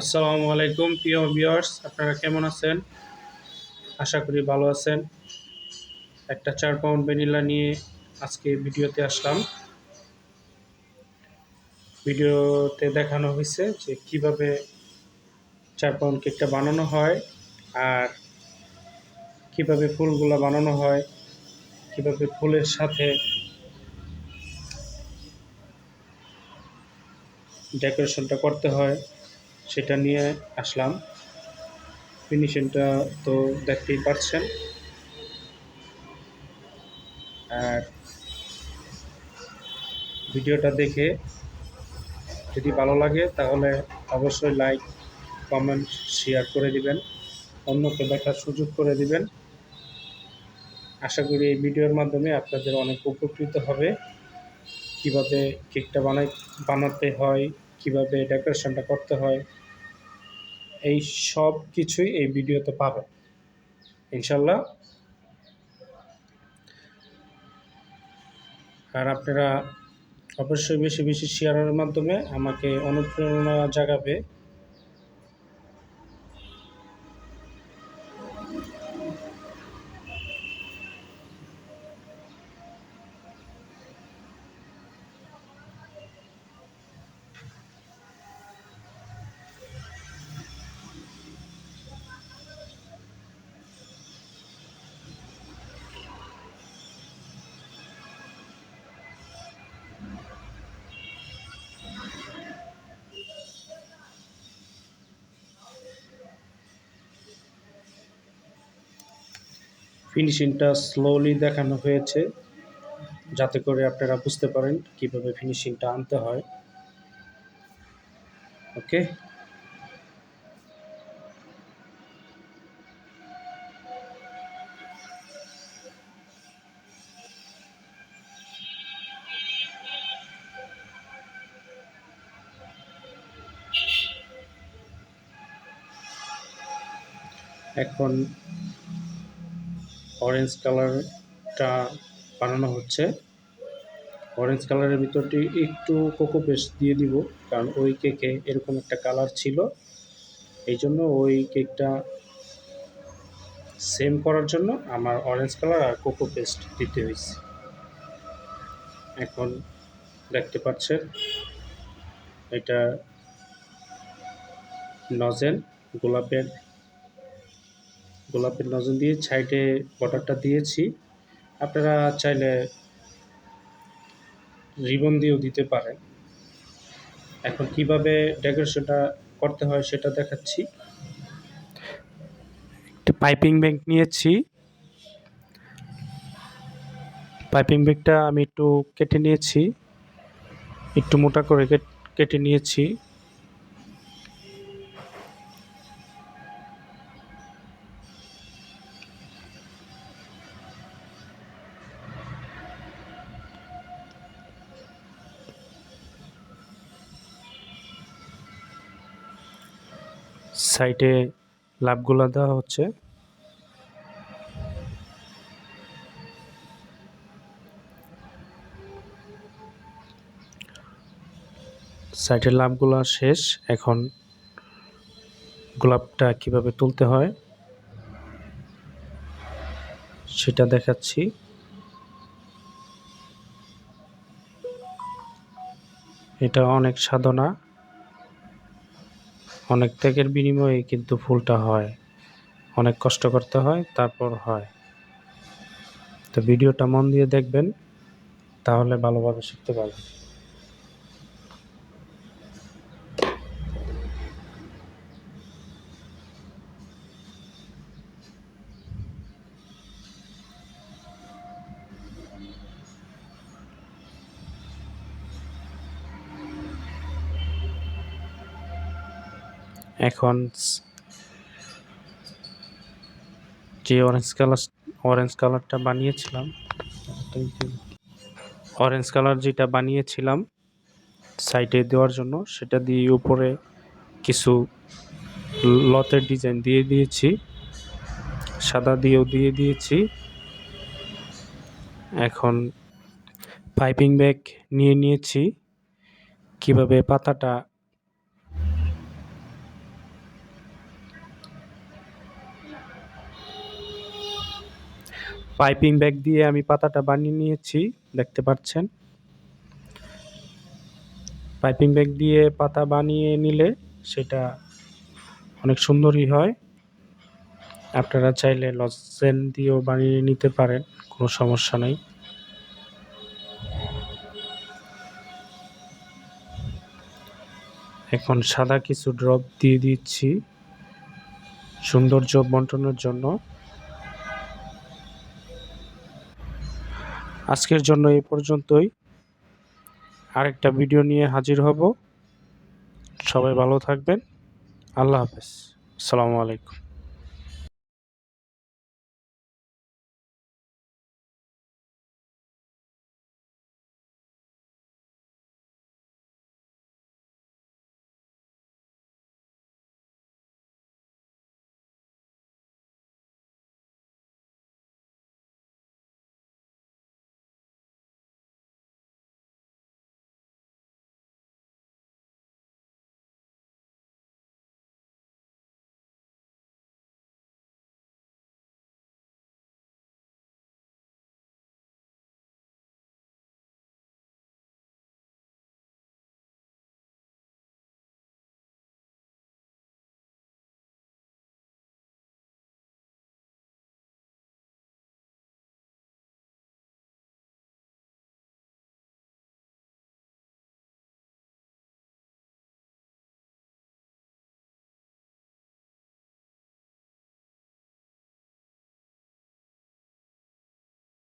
আসসালামু আলাইকুম, প্রিয় ভিউয়ার্স আপনারা কেমন আছেন? আশা করি ভালো আছেন। একটা চার পাউন্ড ভ্যানিলা নিয়ে আজকে ভিডিওতে আসলাম। ভিডিওতে দেখানো হয়েছে যে কীভাবে চার পাউন্ড কেকটা বানানো হয় আর কীভাবে ফুলগুলো বানানো হয়, কীভাবে ফুলের সাথে ডেকোরেশনটা করতে হয়। সেটা নিয়ে আসলাম। ফিনিশিংটা তো দেখতেই পাচ্ছেন। আর ভিডিওটা দেখে যদি ভালো লাগে, তাহলে অবশ্যই লাইক কমেন্ট শেয়ার করে দিবেন। অন্যকে দেখার সুযোগ করে দিবেন। আশা করি এই ভিডিওর মাধ্যমে আপনাদের অনেক উপকৃত হবে। কীভাবে কেকটা বানাই, বানাতে হয়, কীভাবে ডেকোরেশনটা করতে হয় এই সব কিছুই এই ভিডিওতে পাবে। ইনশাল্লাহ। আর আপনারা অবশ্যই বেশি বেশি শেয়ারের মাধ্যমে আমাকে অনুপ্রেরণা জাগাবে। ফিনিশিংটা স্লোলি দেখানো হয়েছে যাতে করে আপনারা বুঝতে পারেন কীভাবে ফিনিশিংটা আনতে হয়। ওকে এখন অরেঞ্জ কালারটা বানানো হচ্ছে। অরেঞ্জ কালারের ভিতরটি একটু কোকো পেস্ট দিয়ে দিব, কারণ ওই কেকে এরকম একটা কালার ছিল। এই জন্য ওই কেকটা সেম করার জন্য আমার অরেঞ্জ কালার আর কোকো পেস্ট দিতে হয়েছে। এখন দেখতে পাচ্ছেন, এটা নজেল গোলাপের গোলাপের নজল দিয়ে সাইডে বর্ডারটা দিয়েছি। আপনারা চাইলে রিবন দিয়েও দিতে পারেন। এখন কীভাবে ডেকোরেশনটা করতে হয় সেটা দেখাচ্ছি। একটা পাইপিং ব্যাগ নিয়েছি। পাইপিং ব্যাগটা আমি একটু কেটে নিয়েছি। একটু মোটা করে কেটে নিয়েছি। সাইডে লাভগুলো দেওয়া হচ্ছে। সাইডের লাভগুলো শেষ। এখন গোলাপটা কীভাবে তুলতে হয় সেটা দেখাচ্ছি। এটা অনেক সাধনা। অনেক ত্যাগের বিনিময়ে কিন্তু ফুলটা হয়। অনেক কষ্ট করতে হয়, তারপর হয়। তো ভিডিওটা মন দিয়ে দেখবেন, তাহলে ভালোভাবে শিখতে পারবেন। এখন যে অরেঞ্জ কালার অরেঞ্জ কালারটা বানিয়েছিলাম অরেঞ্জ কালার যেটা বানিয়েছিলাম সাইডে দেওয়ার জন্য, সেটা দিয়ে উপরে কিছু লতের ডিজাইন দিয়ে দিয়েছি, সাদা দিয়েও দিয়ে দিয়েছি। এখন পাইপিং ব্যাগ নিয়ে নিয়েছি, কীভাবে পাতাটা পাইপিং ব্যাগ দিয়ে আমি পাতাটা বানিয়ে নিয়েছি, দেখতে পাচ্ছেন। পাইপিং ব্যাগ দিয়ে পাতা বানিয়ে নিলে সেটা অনেক সুন্দরই হয়। আপনারা চাইলে লজেন দিয়েও বানিয়ে নিতে পারেন, কোনো সমস্যা নেই। এখন সাদা কিছু ড্রপ দিয়ে দিচ্ছি। সৌন্দর্য বন্টনের জন্য। আজকের জন্য এই পর্যন্তই। আরেকটা ভিডিও নিয়ে হাজির হব। সবাই ভালো থাকবেন। আল্লাহ হাফেজ। আসসালামু আলাইকুম।